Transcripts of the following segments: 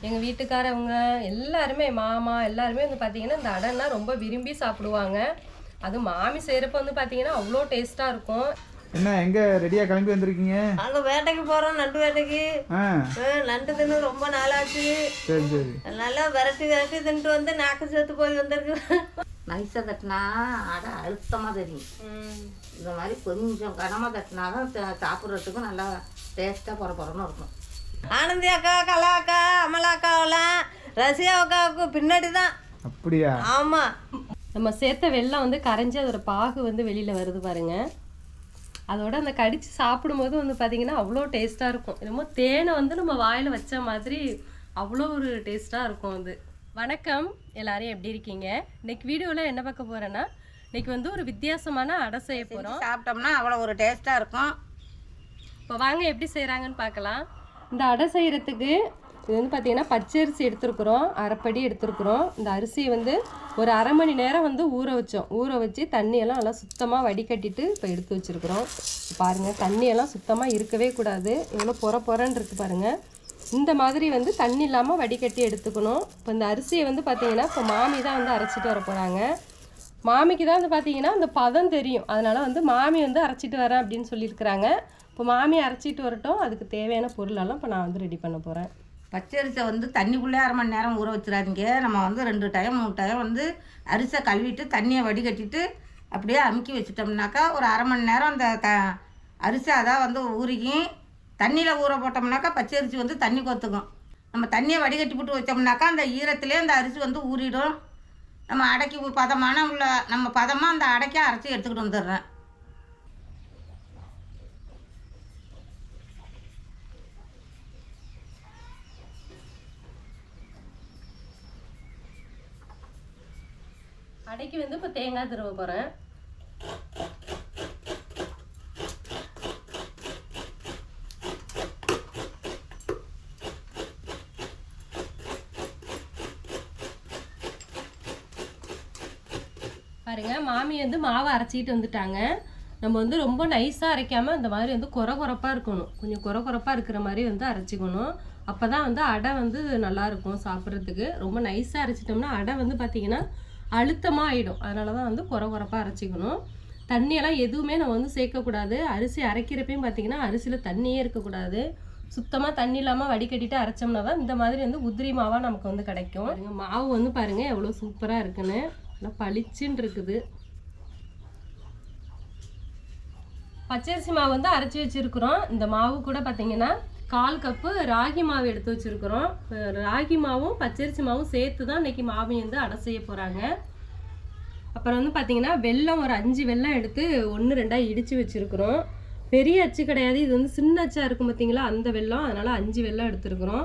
எங்கள் வீட்டுக்காரவங்க எல்லாருமே மாமா எல்லாருமே வந்து பார்த்தீங்கன்னா இந்த அடைன்னா ரொம்ப விரும்பி சாப்பிடுவாங்க. அது மாமி செய்கிறப்ப வந்து பார்த்தீங்கன்னா அவ்வளோ டேஸ்ட்டாக இருக்கும். என்ன எங்க ரெடியா கிளம்பி வந்திருக்கீங்க? அங்கே வேட்டைக்கு போகிறோம் நண்டு வேட்டைக்கு. நண்டு தின்னு ரொம்ப நாளாச்சு. சரி சரி. நல்லா விரட்டி விரட்டி தின்ட்டு வந்து நாக்கு சேர்த்து போய் வந்திருக்கு. நைஸாக தட்டினா அடை அழுத்தமாக தெரியும். இந்த மாதிரி கொஞ்சம் கனமாக தட்டினா தான் சா- சாப்பிட்றதுக்கும் நல்லா டேஸ்ட்டாக பொற பொறன்னு இருக்கும். ஆனந்தி அக்கா கலா அக்கா அமலா அக்காவெல்லாம் ரசியா அக்காவுக்கு பின்னாடி தான். அப்படியா? ஆமாம் நம்ம சேர்த்த வெல்லம் வந்து கரைஞ்சி அதோட பாகு வந்து வெளியில் வருது பாருங்க. அதோட அந்த கடிச்சு சாப்பிடும்போது வந்து பார்த்தீங்கன்னா அவ்வளோ டேஸ்ட்டாக இருக்கும். என்னமோ தேனை வந்து நம்ம வாயில் வச்ச மாதிரி அவ்வளோ ஒரு டேஸ்ட்டாக இருக்கும் அது. வணக்கம். எல்லாரும் எப்படி இருக்கீங்க? இன்னைக்கு வீடியோவில் என்ன பார்க்க போகிறேன்னா இன்னைக்கு வந்து ஒரு வித்தியாசமான அடை செய்ய போகிறோம் சாப்பிட்டோம்னா அவ்வளோ ஒரு டேஸ்ட்டாக இருக்கும். இப்போ வாங்க எப்படி செய்கிறாங்கன்னு பார்க்கலாம். இந்த அடை செய்கிறதுக்கு இது வந்து பார்த்தீங்கன்னா பச்சரிசி எடுத்துருக்குறோம் அரைப்படி எடுத்துருக்குறோம். இந்த அரிசியை வந்து ஒரு அரை மணி நேரம் வந்து ஊற வச்சோம். ஊற வச்சு தண்ணியெல்லாம் நல்லா சுத்தமாக வடிகட்டிட்டு இப்போ எடுத்து வச்சுருக்குறோம். பாருங்கள் தண்ணியெல்லாம் சுத்தமாக இருக்கவே கூடாது. எவ்வளோ பொற பொறன்னு இருக்குது பாருங்கள் இந்த மாதிரி வந்து தண்ணி இல்லாமல் வடிகட்டி எடுத்துக்கணும். இப்போ இந்த அரிசியை வந்து பார்த்திங்கன்னா இப்போ மாமி தான் வந்து அரைச்சிட்டு வர போகிறாங்க மாமிக்கு தான் வந்து பார்த்திங்கன்னா அந்த பதம் தெரியும். அதனால் வந்து மாமி வந்து அரைச்சிட்டு வரேன் அப்படின்னு சொல்லியிருக்கிறாங்க. இப்போ மாமி அரைச்சிட்டு வரட்டும். அதுக்கு தேவையான பொருளெல்லாம் இப்போ நான் வந்து ரெடி பண்ண போகிறேன் பச்சரிசை வந்து தண்ணிக்குள்ளே அரை மணி நேரம் ஊற வச்சிடாதீங்க. நம்ம வந்து ரெண்டு டைம் மூணு டைம் வந்து அரிசை கழுவிட்டு தண்ணியை வடிகட்டிட்டு அப்படியே அமுக்கி வச்சிட்டோம்னாக்கா ஒரு அரை மணி நேரம் அந்த த அரிசி அதான் வந்து ஊறிக்கி தண்ணியில் ஊற போட்டோம்னாக்கா பச்சரிசி வந்து தண்ணி கொத்துக்கும். நம்ம தண்ணியை வடிகட்டி போட்டு வச்சோம்னாக்கா அந்த ஈரத்துலேயே அந்த அரிசி வந்து ஊறிடும். நம்ம அடக்கி பதமான உள்ள நம்ம பதமாக அந்த அடைக்க அரைச்சி எடுத்துக்கிட்டு வந்துடுறேன். அடைக்கு வந்து இப்போ தேங்காய் திருவ போகிறேன் பாருங்க மாமி வந்து மாவை அரைச்சிட்டு வந்துட்டாங்க. நம்ம வந்து ரொம்ப நைஸாக அரைக்காமல் இந்த மாதிரி வந்து குறை குறைப்பாக இருக்கணும். கொஞ்சம் குறை குறைப்பாக இருக்கிற மாதிரி வந்து அரைச்சிக்கணும். அப்போ தான் வந்து அடை வந்து நல்லாயிருக்கும் சாப்பிட்றதுக்கு. ரொம்ப நைஸாக அரைச்சிட்டோம்னா அடை வந்து பார்த்திங்கன்னா அழுத்தமாக ஆகிடும் அதனால தான் வந்து குறை குறைப்பாக அரைச்சிக்கணும். தண்ணியெல்லாம் எதுவுமே நம்ம வந்து சேர்க்கக்கூடாது. அரிசி அரைக்கிறப்பையும் பார்த்தீங்கன்னா அரிசியில் தண்ணியே இருக்கக்கூடாது. சுத்தமாக தண்ணி இல்லாமல் வடிகட்டிட்டு அரைச்சோம்னா தான் இந்த மாதிரி வந்து உதிரி மாவாக நமக்கு வந்து கிடைக்கும். மாவு வந்து பாருங்கள் எவ்வளோ சூப்பராக இருக்குன்னு. நல்லா பளிச்சுன்னு இருக்குது. பச்சரிசி மாவு வந்து அரைச்சி வச்சுருக்குறோம். இந்த மாவு கூட பார்த்திங்கன்னா கால் கப்பு ராகி மாவு எடுத்து வச்சிருக்கிறோம். ராகி மாவும் பச்சரிசி மாவும் சேர்த்து தான் இன்னைக்கு மாவு வந்து அடை செய்ய போகிறாங்க அப்புறம் வந்து பார்த்தீங்கன்னா வெல்லம் ஒரு அஞ்சு வெல்லம் எடுத்து ஒன்று ரெண்டாக இடித்து வச்சுருக்குறோம். பெரிய அச்சு கிடையாது. இது வந்து சின்ன அச்சா இருக்கும் பார்த்தீங்களா அந்த வெல்லம். அதனால் அஞ்சு வெல்லம் எடுத்துருக்குறோம்.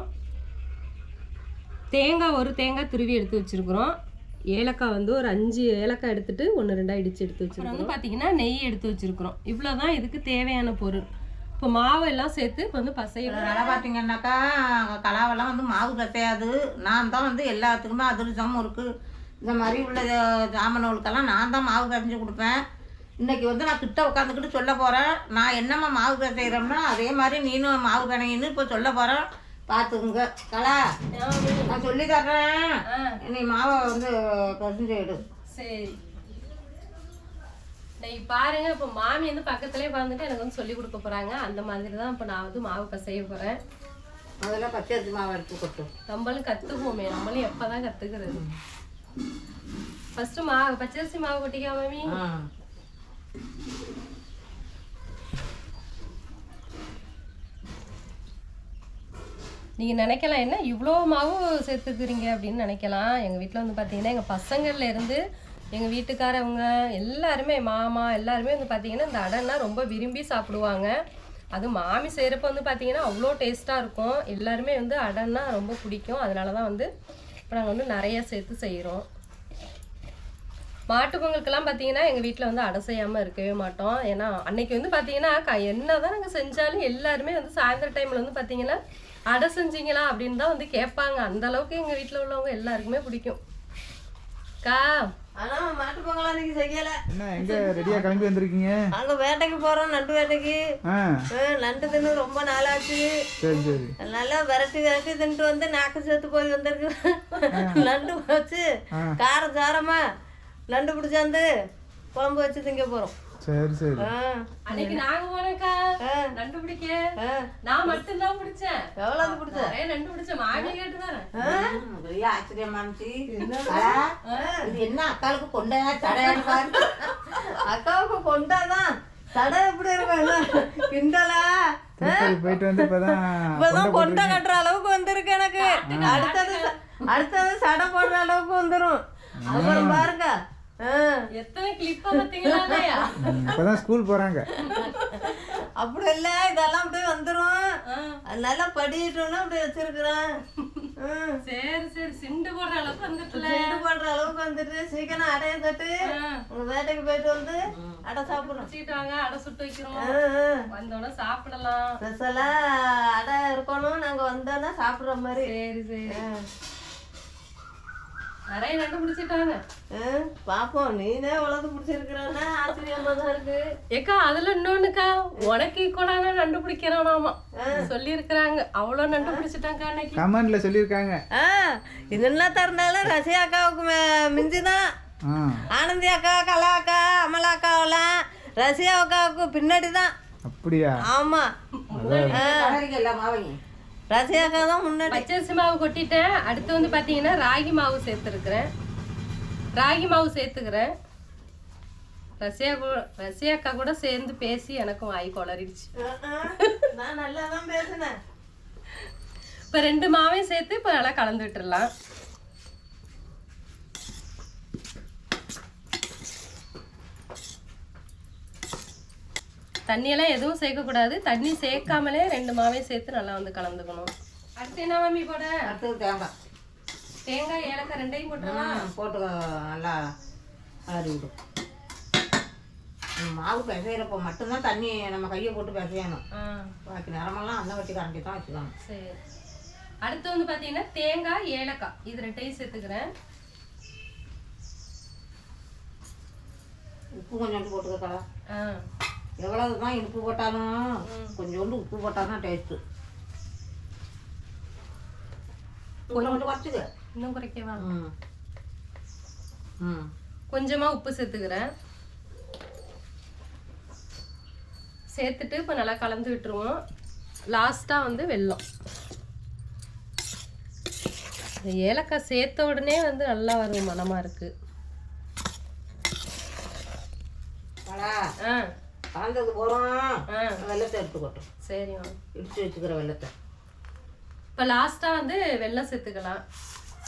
தேங்காய் ஒரு தேங்காய் துருவி எடுத்து வச்சிருக்கிறோம். ஏலக்காய் வந்து ஒரு அஞ்சு ஏலக்காய் எடுத்துட்டு ஒன்று ரெண்டாக இடிச்சு எடுத்து வச்சிருக்கோம் வந்து பார்த்தீங்கன்னா நெய் எடுத்து வச்சிருக்கிறோம். இவ்வளோ தான் இதுக்கு தேவையான பொருள். இப்போ மாவு எல்லாம் சேர்த்து இப்போ வந்து பசைய நல்லா பார்த்தீங்கன்னாக்கா கலாவெல்லாம் வந்து மாவு கசையாது. நான் தான் வந்து எல்லாத்துக்குமே அதிரசம் முறுக்கு இந்த மாதிரி உள்ள ஜாமனவுளுக்கெல்லாம் நான் தான் மாவு கரைஞ்சி கொடுப்பேன். இன்னைக்கு வந்து நான் கிட்ட உட்காந்துக்கிட்டு சொல்ல போகிறேன் நான் என்னம்மா மாவு கசைகிறோம்னா அதே மாதிரி நீனும் மாவு கணையின்னு இப்போ சொல்ல போகிறேன் பார்த்துக்குங்க கலா நான் சொல்லி தர்றேன். நீ மாவை வந்து பசஞ்சு எடு. சரி. பாருங்க இப்போ மாமி வந்து பக்கத்துலேயே உட்காந்துட்டு எனக்கு வந்து சொல்லி கொடுக்க போறாங்க. அந்த மாதிரி தான் இப்போ நான் வந்து மாவு பசைய போறேன். முதல்ல பச்சரிசி மாவு எடுத்து கொட்டு நம்மளும் கத்துக்குவோமே நம்மளும் எப்பதான் கத்துக்கிறது? ஃபர்ஸ்ட் மாவு பச்சரிசி மாவு கொட்டிக்கா மாமி? ஆ. நீங்கள் நினைக்கலாம் என்ன இவ்வளோ மாவு சேர்த்துக்கிறீங்க அப்படின்னு நினைக்கலாம். எங்கள் வீட்டில் வந்து பார்த்தீங்கன்னா எங்கள் பசங்கள்ல இருந்து எங்கள் வீட்டுக்காரவங்க எல்லாருமே மாமா எல்லாருமே வந்து பார்த்தீங்கன்னா இந்த அடைன்னா ரொம்ப விரும்பி சாப்பிடுவாங்க. அது மாமி செய்கிறப்ப வந்து பார்த்தீங்கன்னா அவ்வளோ டேஸ்ட்டாக இருக்கும். எல்லாருமே வந்து அடைன்னா ரொம்ப பிடிக்கும். அதனால தான் வந்து இப்போ நாங்கள் வந்து நிறைய சேர்த்து செய்கிறோம் மாட்டு பொங்கலுக்கெல்லாம் பார்த்தீங்கன்னா எங்கள் வீட்டில் வந்து அடை செய்யாமல் இருக்கவே மாட்டோம். ஏன்னா அன்னைக்கு வந்து பார்த்தீங்கன்னா க என்ன தான் நாங்கள் செஞ்சாலும் எல்லாருமே வந்து சாயந்தர டைமில் வந்து பார்த்தீங்கன்னா அடை செஞ்சீங்களா அப்படின்னு தான் வந்து கேட்பாங்க. அந்த அளவுக்கு எங்கள் வீட்டில் உள்ளவங்க எல்லாருக்குமே பிடிக்கும். கா ஆனா மாட்டு பொங்கல் அன்னைக்கு செய்யல. என்ன எங்க ரெடியா கிளம்பி வந்திருக்கீங்க? அங்க வேட்டைக்கு போறோம் நண்டு வேட்டைக்கு. நண்டு தின்னு ரொம்ப நாளாச்சு. சரி சரி. நல்லா விரட்டி விரட்டி தின்ட்டு வந்து நாக்கு செத்து போய் வந்திருக்கு. நண்டு வச்சு ஆ. காரம் சாரமா நண்டு பிடிச்சாந்து குழம்பு வச்சு திங்க போறோம். சரி சரி. ஆ, அன்னைக்கு நாங்க போனோம்க்கா ஆ. நண்டு பிடிக்க ஆ. நான் மட்டும்தான் பிடிச்சேன். எவ்வளவு பிடிச்ச? நிறைய நண்டு பிடிச்சேன் மாமி கேட்டு வரேன் பெரிய ஆச்சரியமா இருந்துச்சு இது என்ன அக்காளுக்கு கொண்டையா தடையான்னு பாரு? அக்காவுக்கு கொண்டாதான் தடை எப்படி இருக்கும் கிண்டலா? போயிட்டு வந்து இப்பதான் இப்பதான் கொண்டை கட்டுற அளவுக்கு வந்திருக்கு எனக்கு. அடுத்தது அடுத்தது சடை போடுற அளவுக்கு வந்துரும். அப்புறம் பாருங்க. எத்தனை கிளிப்பா பாத்தீங்களா இப்பதான் ஸ்கூல் போறாங்க. அப்படி இல்ல இதெல்லாம் அப்படியே வந்துரும். ஆ. அது நல்லா படிட்டோம்னா அப்படி வச்சிருக்கிறேன். சரி சரி சிண்டு போடுற அளவுக்கு வந்துட்டுல. சீட்டு போடுற அளவுக்கு வந்துட்டு சீக்கிரம் அடைய தட்டு. உங்க வேட்டைக்கு போயிட்டு வந்து அடை சாப்பிடுறோம் வச்சுக்கிட்டாங்க அடை சுட்டு வைக்கிறோம். வந்தோடனே சாப்பிடலாம். ஸ்பெஷலா அடை இருக்கணும். நாங்க வந்தோன்னா சாப்பிடுற மாதிரி. சரி சரி. நிறைய நண்டு பிடிச்சிட்டாங்க ஆ, பாப்போம். நீனே வளர்த்து பிடிச்சிருக்கிறன்னா ஆச்சரியமா தான் இருக்கு. ஏக்கா அதுல இன்னொன்னுக்கா உனக்கு ஈக்குவலான நண்டு பிடிக்கிறானாமா சொல்லி இருக்கிறாங்க அவ்வளவு நண்டு பிடிச்சிட்டாங்க அன்னைக்கு. கமெண்ட்ல சொல்லியிருக்காங்க. ஆ இதெல்லாம் தந்தாலும் ரசி அக்காவுக்கு மிஞ்சிதான். ஆனந்தி அக்கா கலா அக்கா அமலா அக்காவெல்லாம் ரசியா அக்காவுக்கு பின்னாடி தான் அப்படியா? ஆமா. கலரிக்கு எல்லா மாவையும் ரசியா அக்கா தான் முன்னாடி பச்சரிசி மாவு கொட்டிட்டேன். அடுத்து வந்து பாத்தீங்கன்னா ராகி மாவு சேர்த்துருக்குறேன். ராகி மாவு சேர்த்துக்கிறேன். ரசியா கூட ரசியா அக்கா கூட சேர்ந்து பேசி எனக்கும் வாய் குளறிடுச்சு. நான் நல்லா தான் பேசினேன். இப்போ ரெண்டு மாவையும் சேர்த்து இப்போ நல்லா கலந்து விட்டுறலாம். தண்ணியெல்லாம் எதுவும் சேர்க்கக்கூடாது. தண்ணி சேர்க்காமலே ரெண்டு மாவையும் சேர்த்து நல்லா வந்து கலந்துக்கணும். அடுத்து என்ன மாமி போட? அடுத்தது தேங்காய். தேங்காய் ஏலக்காய் ரெண்டையும் போட்டுருலாம் ம், போட்டு நல்லா ஆறி விடும். மாவு பிசைகிறப்போ மட்டும்தான் தண்ணி நம்ம கையை போட்டு பிசையணும். பாக்கி நேரமெல்லாம் அந்த வட்டி கரண்டி தான் வச்சுக்கணும். சரி. அடுத்து வந்து பார்த்தீங்கன்னா தேங்காய் ஏலக்காய். இது ரெண்டையும் சேர்த்துக்கிறேன். உப்பு கொஞ்சோண்டு போட்டுக்கக்கா. ஆ. எவ்வளவு தான் இனிப்பு போட்டாலும் கொஞ்சோண்டு உப்பு போட்டால் தான் டேஸ்ட்டு கொஞ்சோண்டு குறைச்சிக்க. இன்னும் குறைக்கவா? ம். ம். கொஞ்சமாக உப்பு சேர்த்துக்கிறேன். சேர்த்துட்டு இப்போ நல்லா கலந்து விட்டுருவோம். லாஸ்ட்டாக வந்து வெல்லம். இந்த ஏலக்காய் சேர்த்த உடனே வந்து நல்லா வரும் மனமாக இருக்கு. கடா ஆ. கலந்தது போகிறோம் வெள்ளத்தை எடுத்துக்கட்டும். சரி இடிச்சு வச்சுக்கிற வெள்ளத்தை. இப்போ லாஸ்ட்டாக வந்து வெல்லம் சேர்த்துக்கலாம்.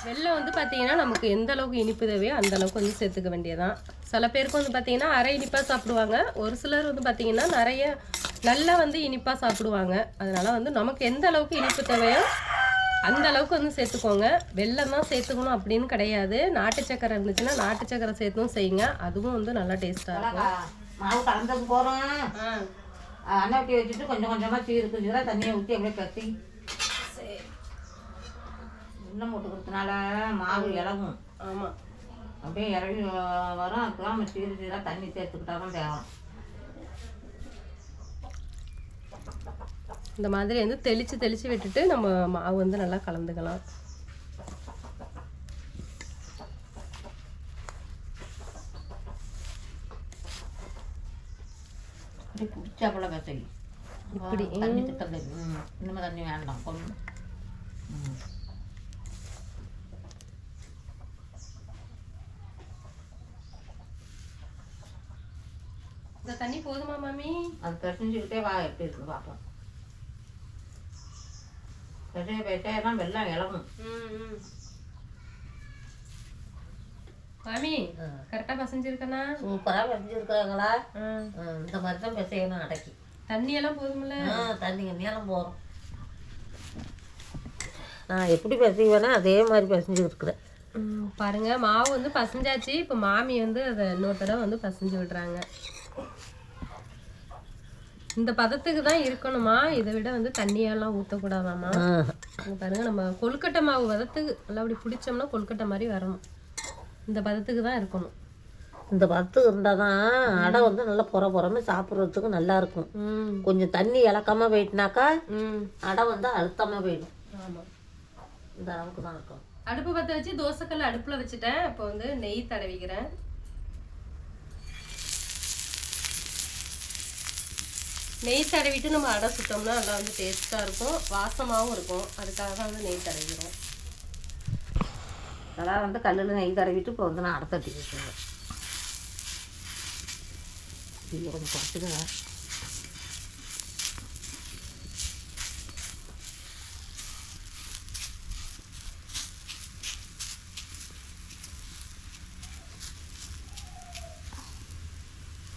வெல்லம் வந்து பார்த்தீங்கன்னா நமக்கு எந்த அளவுக்கு இனிப்பு தேவையோ அந்த அளவுக்கு வந்து சேர்த்துக்க வேண்டியதான் சில பேருக்கு வந்து பார்த்தீங்கன்னா அரை இனிப்பாக சாப்பிடுவாங்க. ஒரு சிலர் வந்து பார்த்தீங்கன்னா நிறைய நல்லா வந்து இனிப்பாக சாப்பிடுவாங்க. அதனால வந்து நமக்கு எந்த அளவுக்கு இனிப்பு தேவையோ அந்த அளவுக்கு வந்து சேர்த்துக்கோங்க. வெல்லம் தான் சேர்த்துக்கணும் அப்படின்னு கிடையாது. நாட்டு சக்கரை இருந்துச்சுன்னா நாட்டு சக்கரை சேர்த்தும் செய்யுங்க. அதுவும் வந்து நல்லா டேஸ்ட்டாக இருக்கும். மாவு கலந்தது போகிறோம் ஆ. அண்ணா ஊற்றி வச்சுட்டு கொஞ்சம் கொஞ்சமாக சீரு குஞ்சுரா தண்ணியை ஊற்றி அப்படியே கட்டி சரி. இன்னும் போட்டுக்கிறதுனால மாவு இலகும். ஆமாம் அப்படியே இறங்கி வரும். அதுக்கெல்லாம் நம்ம சீரு சீராக தண்ணி சேர்த்துக்கிட்டா தான் தேவை இந்த மாதிரி வந்து தெளித்து தெளித்து விட்டுட்டு நம்ம மாவு வந்து நல்லா கலந்துக்கலாம். அப்படியே பிடிச்சாப்புல கசகி இப்படி. தண்ணி திட்டம் தெரியும் ம் இனிமேல் தண்ணி வேண்டாம் கொஞ்சம் ம் இந்த தண்ணி போதுமா மாமி அது பிசைஞ்சுக்கிட்டே வா எப்படி இருக்குது பார்ப்போம் பிசைய பிசைய தான் வெள்ளம் இலகும் மாமி கரெக்டாக பசஞ்சிருக்கனா சூப்பராக வச்சுருக்காங்களா ஆ. இந்த மாதிரி தான் பிசையணும் அடக்கி. தண்ணி எல்லாம் ஆ தண்ணிங்க நீளம் போகிறோம் நான் எப்படி பிசைவேனோ அதே மாதிரி பிசைஞ்சு இருக்கிறேன் ம், பாருங்க மாவு வந்து பசஞ்சாச்சு. இப்போ மாமி வந்து அதை இன்னொரு தடவை வந்து பசஞ்சு விடுறாங்க. இந்த பதத்துக்கு தான் இருக்கணுமா? இதை விட வந்து தண்ணியெல்லாம் ஊற்றக்கூடாதாம்மா பாருங்க நம்ம கொழுக்கட்டை மாவு வதத்துக்கு நல்லா அப்படி பிடிச்சோம்னா கொழுக்கட்டை மாதிரி வரணும். இந்த பதத்துக்கு தான் இருக்கணும். இந்த பத்து இருந்தால் தான் அடை வந்து நல்லா பொற பொறன்னு சாப்பிட்றதுக்கு நல்லா இருக்கும். கொஞ்சம் தண்ணி இழக்காம போயிட்டுனாக்கா ம். அடை வந்து அழுத்தமாக போயிடும். ஆமாம் இந்த அளவுக்கு தான் இருக்கும். அடுப்பு பற்ற வச்சு தோசைக்கல் அடுப்பில் வச்சுட்டேன். இப்போ வந்து நெய் தடவிக்கிறேன். நெய் தடவிட்டு நம்ம அடை சுட்டோம்னா நல்லா வந்து டேஸ்ட்டாக இருக்கும். வாசமாகவும் இருக்கும். அதுக்காக தான் வந்து நெய் தடவிக்கிறோம். அதெல்லாம் வந்து கல்லில் நெய் தடவிட்டு இப்போ வந்து நான் அடை தட்டி வச்சுருவேன் இது கொஞ்சம் குறைச்சிடுங்க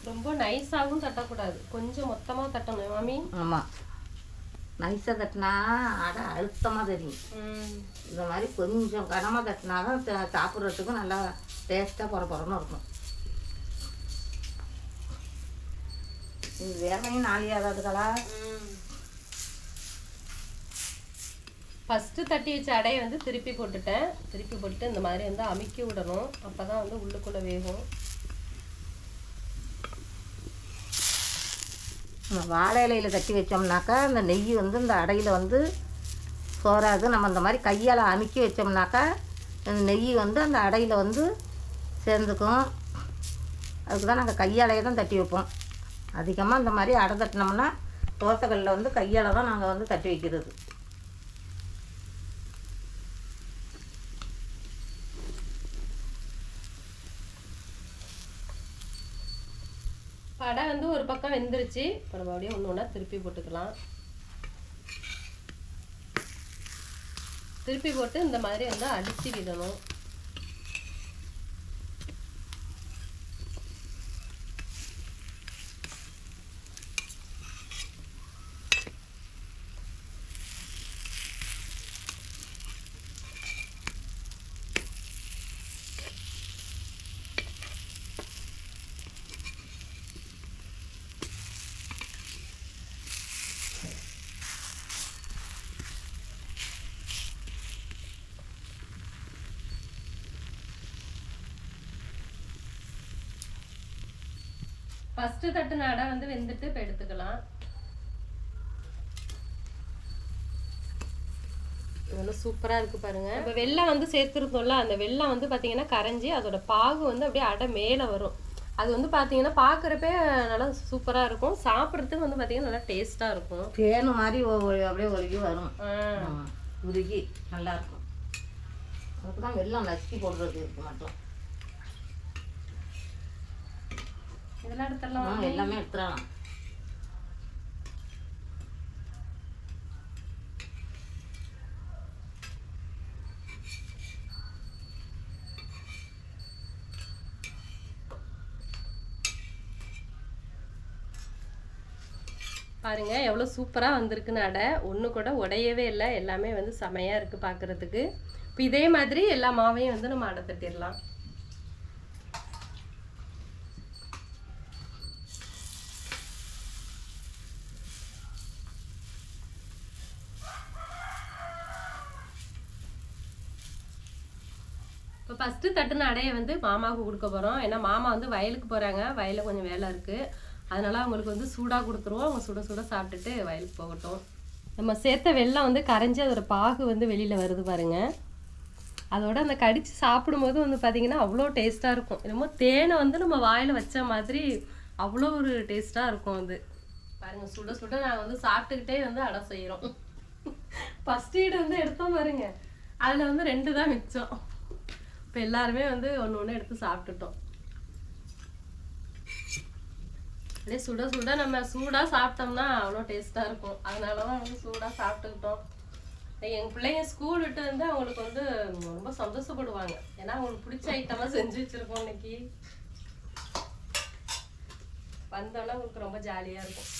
ரொம்ப நைஸாகவும் தட்டக்கூடாது. கொஞ்சம் மொத்தமாக தட்டணும். மாமி ஆமாம் நைஸாக தட்டினா அடை அழுத்தமாக தெரியும். ம். இந்த மாதிரி கொஞ்சம் கனமாக தட்டினா தான் சாப்பிட்றதுக்கும் நல்லா டேஸ்ட்டாக பொற பொறன்னு இருக்கும். இது வேறையும் நாளியாதாதுகளா ஃபஸ்ட்டு தட்டி வச்ச அடையை வந்து திருப்பி போட்டுட்டேன். திருப்பி போட்டு இந்த மாதிரி வந்து அமுக்கி விடணும். அப்போ தான் வந்து உள்ளுக்குள்ளே வேகும். நம்ம வாழை இலையில் தட்டி வச்சோம்னாக்கா அந்த நெய் வந்து இந்த அடையில் வந்து சோறாது. நம்ம இந்த மாதிரி கையால் அமுக்கி வச்சோம்னாக்கா இந்த நெய் வந்து அந்த அடையில் வந்து சேர்ந்துக்கும். அதுக்கு தான் நாங்கள் கையாலையே தான் தட்டி வைப்போம். அதிகமாக இந்த மாதிரி அடை தட்டினோம்னா தோசைகளில் வந்து கையால் தான் நாங்கள் வந்து தட்டி வைக்கிறது அடை வந்து ஒரு பக்கம் வெந்துருச்சு. இப்போ நம்ம அப்படியே ஒன்று ஒன்றா திருப்பி போட்டுக்கலாம். திருப்பி போட்டு இந்த மாதிரி வந்து அடிச்சு விடணும். ஃபஸ்ட்டு தட்டுன அடை வந்து வெந்துட்டு இப்போ எடுத்துக்கலாம். நல்லா சூப்பராக இருக்குது பாருங்க. இப்போ வெள்ளம் வந்து சேர்த்துருந்தோம்ல அந்த வெள்ளம் வந்து பார்த்தீங்கன்னா கரைஞ்சி அதோட பாகு வந்து அப்படியே அடை மேலே வரும். அது வந்து பார்த்தீங்கன்னா பார்க்குறப்பே நல்லா சூப்பராக இருக்கும். சாப்பிட்றதுக்கு வந்து பார்த்தீங்கன்னா நல்லா டேஸ்ட்டாக இருக்கும். தேனு மாதிரி அப்படியே ஒழுகி வரும். உருகி நல்லாயிருக்கும் அதுக்கு தான் வெள்ளம் நசுக்கி போடுறது மட்டும். இதெல்லாம் எடுத்துடலாம் எல்லாமே எடுத்துடலாம். பாருங்க எவ்வளோ சூப்பராக வந்திருக்குன்னு அடை. ஒன்று கூட உடையவே இல்லை. எல்லாமே வந்து செமையாக இருக்குது பார்க்குறதுக்கு இப்போ இதே மாதிரி எல்லா மாவையும் வந்து நம்ம அடை தட்டிடலாம். ஃபஸ்ட்டு தட்டுன அடையை வந்து மாமாவுக்கு கொடுக்க போகிறோம் ஏன்னா மாமா வந்து வயலுக்கு போகிறாங்க வயலில் கொஞ்சம் வேலை இருக்குது அதனால் அவங்களுக்கு வந்து சூடாக கொடுத்துருவோம். அவங்க சுட சுட சாப்பிட்டுட்டு வயலுக்கு போகட்டும். நம்ம சேர்த்த வெள்ளம் வந்து கரைஞ்சி அதோட பாகு வந்து வெளியில் வருது பாருங்க. அதோட அந்த கடித்து சாப்பிடும்போது வந்து பார்த்திங்கன்னா அவ்வளோ டேஸ்ட்டாக இருக்கும். என்னமோ தேனை வந்து நம்ம வாயில் வச்ச மாதிரி அவ்வளோ ஒரு டேஸ்ட்டாக இருக்கும் அது. பாருங்கள் சுட சுட நாங்கள் வந்து சாப்பிட்டுக்கிட்டே வந்து அடை செய்கிறோம் ஃபஸ்ட் ஈடு வந்து எடுத்தோம் பாருங்க. அதில் வந்து ரெண்டு தான் மிச்சம். இப்போ எல்லாருமே வந்து ஒன்று ஒன்று எடுத்து சாப்பிட்டுட்டோம். அப்படியே சுட சுட நம்ம சூடாக சாப்பிட்டோம்னா அவ்வளோ டேஸ்ட்டாக இருக்கும். அதனால தான் வந்து சூடாக சாப்பிட்டுக்கிட்டோம். எங்கள் பிள்ளைங்க ஸ்கூல் விட்டு வந்து அவங்களுக்கு வந்து ரொம்ப சந்தோஷப்படுவாங்க. ஏன்னா அவங்களுக்கு பிடிச்ச ஐட்டமாக செஞ்சு வச்சுருக்கோம் இன்னைக்கு. வந்தோன்னே அவங்களுக்கு ரொம்ப ஜாலியாக இருக்கும்.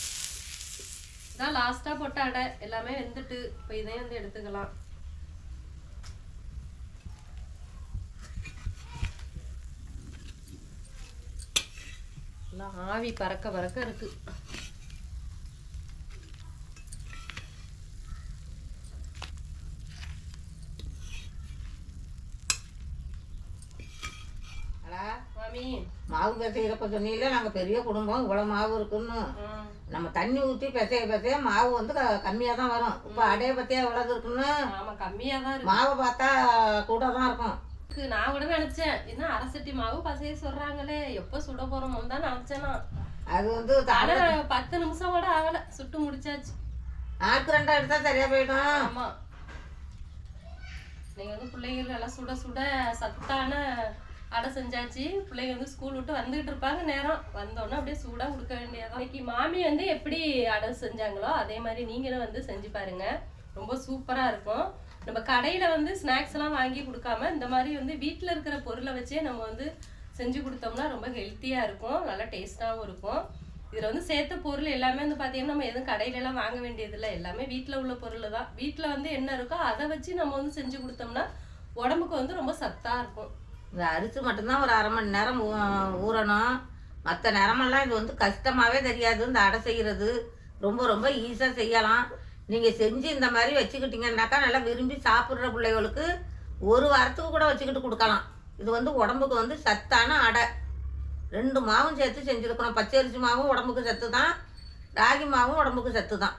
இதான் லாஸ்ட்டாக போட்ட அடை. எல்லாமே வெந்துட்டு இப்போ இதையும் வந்து எடுத்துக்கலாம். எல்லாம் ஆவி பறக்க பறக்க இருக்கு. மாமி மாவு பிசைகிறப்ப சொன்னீங்களே நாங்கள் பெரிய குடும்பம் இவ்வளோ மாவு இருக்குன்னு. நம்ம தண்ணி ஊற்றி பிசைய பிசைய மாவு வந்து கம்மியாக தான் வரும். இப்போ அடைய பற்றியா எவ்வளவு இருக்குன்னு? மாவை பார்த்தா கூட தான் இருக்கும். இருக்கு. நான் கூட நினைச்சேன். என்ன அரை சட்டி மாவு பசைய சொல்றாங்களே எப்ப சுட போறோமோ தான் நினைச்சேன் நான். அது வந்து ஆனா பத்து நிமிஷம் கூட ஆகல. சுட்டு முடிச்சாச்சு. ஆக்கு ரெண்டா எடுத்தா சரியா போயிடும். ஆமா. நீங்க வந்து பிள்ளைங்களுக்கு எல்லாம் சுட சுட சத்தான அடை செஞ்சாச்சு. பிள்ளைங்க வந்து ஸ்கூல் விட்டு வந்துகிட்டு இருப்பாங்க நேரம். வந்தோடனே அப்படியே சூடா கொடுக்க வேண்டியதான் இன்னைக்கு மாமி வந்து எப்படி அடை செஞ்சாங்களோ அதே மாதிரி நீங்களும் வந்து செஞ்சு பாருங்க. ரொம்ப சூப்பராக இருக்கும். நம்ம கடையில் வந்து ஸ்நாக்ஸ் எல்லாம் வாங்கி கொடுக்காம இந்த மாதிரி வந்து வீட்டில் இருக்கிற பொருளை வச்சே நம்ம வந்து செஞ்சு கொடுத்தோம்னா ரொம்ப ஹெல்த்தியாக இருக்கும். நல்லா டேஸ்ட்டாகவும் இருக்கும். இதில் வந்து சேர்த்த பொருள் எல்லாமே வந்து பார்த்தீங்கன்னா நம்ம எதுவும் கடையிலலாம் வாங்க வேண்டியதில்லை. எல்லாமே வீட்டில் உள்ள பொருள் தான். வீட்டில் வந்து என்ன இருக்கோ அதை வச்சு நம்ம வந்து செஞ்சு கொடுத்தோம்னா உடம்புக்கு வந்து ரொம்ப சத்தாக இருக்கும். இந்த அரிசி மட்டும்தான் ஒரு அரை மணி நேரம் ஊ- ஊறணும். மற்ற நேரமெல்லாம் இது வந்து கஷ்டமாகவே தெரியாது. இந்த அடை செய்கிறது ரொம்ப ரொம்ப ஈஸியாக செய்யலாம். நீங்கள் செஞ்சு இந்த மாதிரி வச்சுக்கிட்டீங்கன்னாக்கா நல்லா விரும்பி சாப்பிட்ற பிள்ளைகளுக்கு ஒரு வாரத்துக்கு கூட வச்சுக்கிட்டு கொடுக்கலாம். இது வந்து உடம்புக்கு வந்து சத்தான அடை. ரெண்டு மாவும் சேர்த்து செஞ்சுருக்கணும். பச்சரிசி மாவும் உடம்புக்கு சத்து தான் ராகி மாவும் உடம்புக்கு சத்து தான்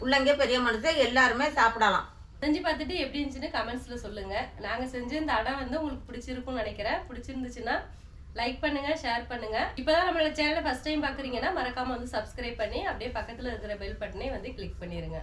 பிள்ளைங்க பெரிய மனுஷன் எல்லாருமே சாப்பிடலாம். செஞ்சு பார்த்துட்டு எப்படி இருந்துச்சுன்னு கமெண்ட்ஸில் சொல்லுங்கள் நாங்கள் செஞ்ச இந்த அடை வந்து உங்களுக்கு பிடிச்சிருக்கும்னு நினைக்கிறேன். பிடிச்சிருந்துச்சுன்னா லைக் பண்ணுங்க ஷேர் பண்ணுங்க. இப்பதான் நம்மளோட சேனலை ஃபர்ஸ்ட் டைம் பாக்குறீங்கன்னா மறக்காம வந்து சப்ஸ்கிரைப் பண்ணி அப்படியே பக்கத்துல இருக்கிற பெல் பட்டனே வந்து கிளிக் பண்ணிருங்க.